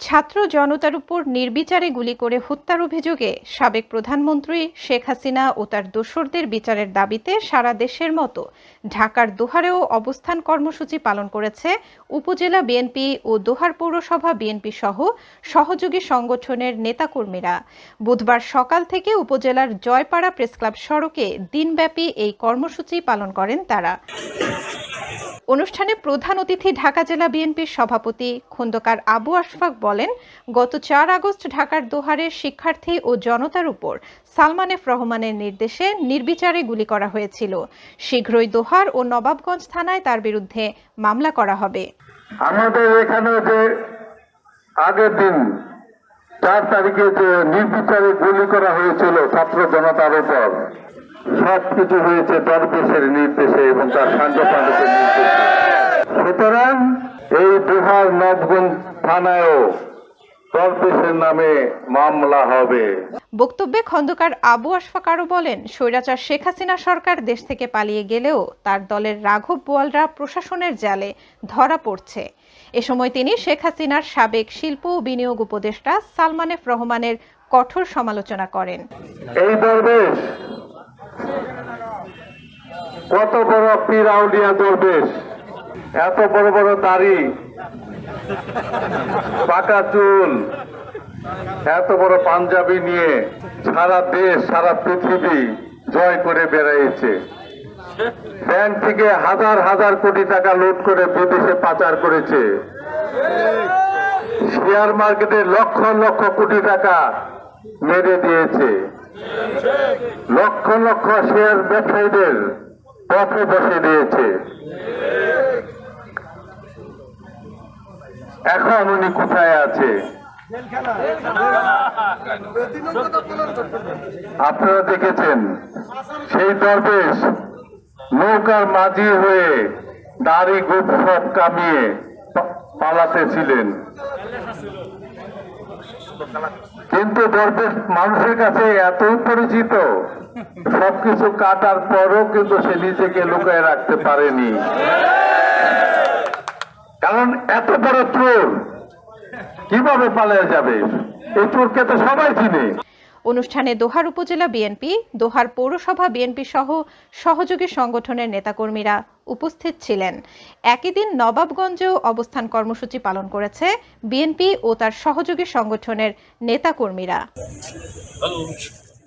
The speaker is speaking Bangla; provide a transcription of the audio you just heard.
ছাত্র জনতার উপর নির্বিচারে গুলি করে হত্যার অভিযোগে সাবেক প্রধানমন্ত্রী শেখ হাসিনা ও তার দোসরদের বিচারের দাবিতে সারা দেশের মতো ঢাকার দোহারেও অবস্থান কর্মসূচি পালন করেছে উপজেলা বিএনপি ও দোহার পৌরসভা বিএনপি সহ সহযোগী সংগঠনের নেতাকর্মীরা। বুধবার সকাল থেকে উপজেলার জয়পাড়া প্রেসক্লাব সড়কে দিনব্যাপী এই কর্মসূচি পালন করেন তারা। অনুষ্ঠানে প্রধান অতিথি ঢাকা জেলা বিএনপির সভাপতি খন্দকার আবু আশফাক বলেন, গত চার আগস্ট ঢাকার দোহারের শিক্ষার্থী ও জনতার উপর সালমান এফ রহমানের নির্দেশে নির্বিচারে গুলি করা হয়েছিল। শীঘ্রই দোহার ও নবাবগঞ্জ থানায় তার বিরুদ্ধে মামলা করা হবে। আমাদের এখানে যে আগের দিন চার তারিখে যে নির্বিচারে গুলি করা হয়েছিল ছাত্র জনতার উপর সব কিছু হয়েছে দরবেশের নির্দেশে এবং তার সাংগঠনিকের নির্দেশে। সুতরাং এই বিহার নবগঞ্জ থানায়ও দরবেশের নামে মামলা হবে। বক্তব্যে খন্দকার আবু আশফাক আরও বলেন স্বৈরাচার শেখ হাসিনা সরকার দেশ থেকে পালিয়ে গেলেও তার দলের রাঘব বোয়ালরা প্রশাসনের জালে ধরা পড়ছে। এ সময় তিনি শেখ হাসিনার সাবেক শিল্প ও বিনিয়োগ উপদেষ্টা সালমান এফ রহমানের কঠোর সমালোচনা করেন। এই দরবেশ কত বড় পীর আউলিয়া দরবেশ? এত বড় বড় দাড়ি, পাকা চুল, এত বড় পাঞ্জাবি নিয়ে সারা দেশ, সারা পৃথিবী জয় করে বেড়াইছে। ব্যাংক থেকে হাজার হাজার কোটি টাকা লুট করে বিদেশে পাচার করেছে। শেয়ার মার্কেটে লক্ষ লক্ষ কোটি টাকা মেরে দিয়েছে। লক্ষ লক্ষ শেয়ার ব্যবসায়ীদের পথে বসে দিয়েছে। এখন উনি কোথায় আছে? আপনারা দেখেছেন, সেই দরবেশ নৌকার মাঝি হয়ে দাড়ি গুপ সব কামিয়ে পালাতে ছিলেন কিন্তু দরবেশ মানুষের কাছে এত পরিচিত সবকিছু কাটার পরও কিন্তু সে নিজেকে লুকায় রাখতে পারেনি। কারণ এত বড় চোর কীভাবে পালিয়ে যাবে? এই চোরকে তো সবাই চিনে। অনুষ্ঠানে দোহার উপজেলা বিএনপি দোহার পৌরসভা বিএনপি সহ সহযোগী সংগঠনের নেতাকর্মীরা উপস্থিত ছিলেন। একই দিন নবাবগঞ্জেও অবস্থান কর্মসূচি পালন করেছে বিএনপি ও তার সহযোগী সংগঠনের নেতাকর্মীরা.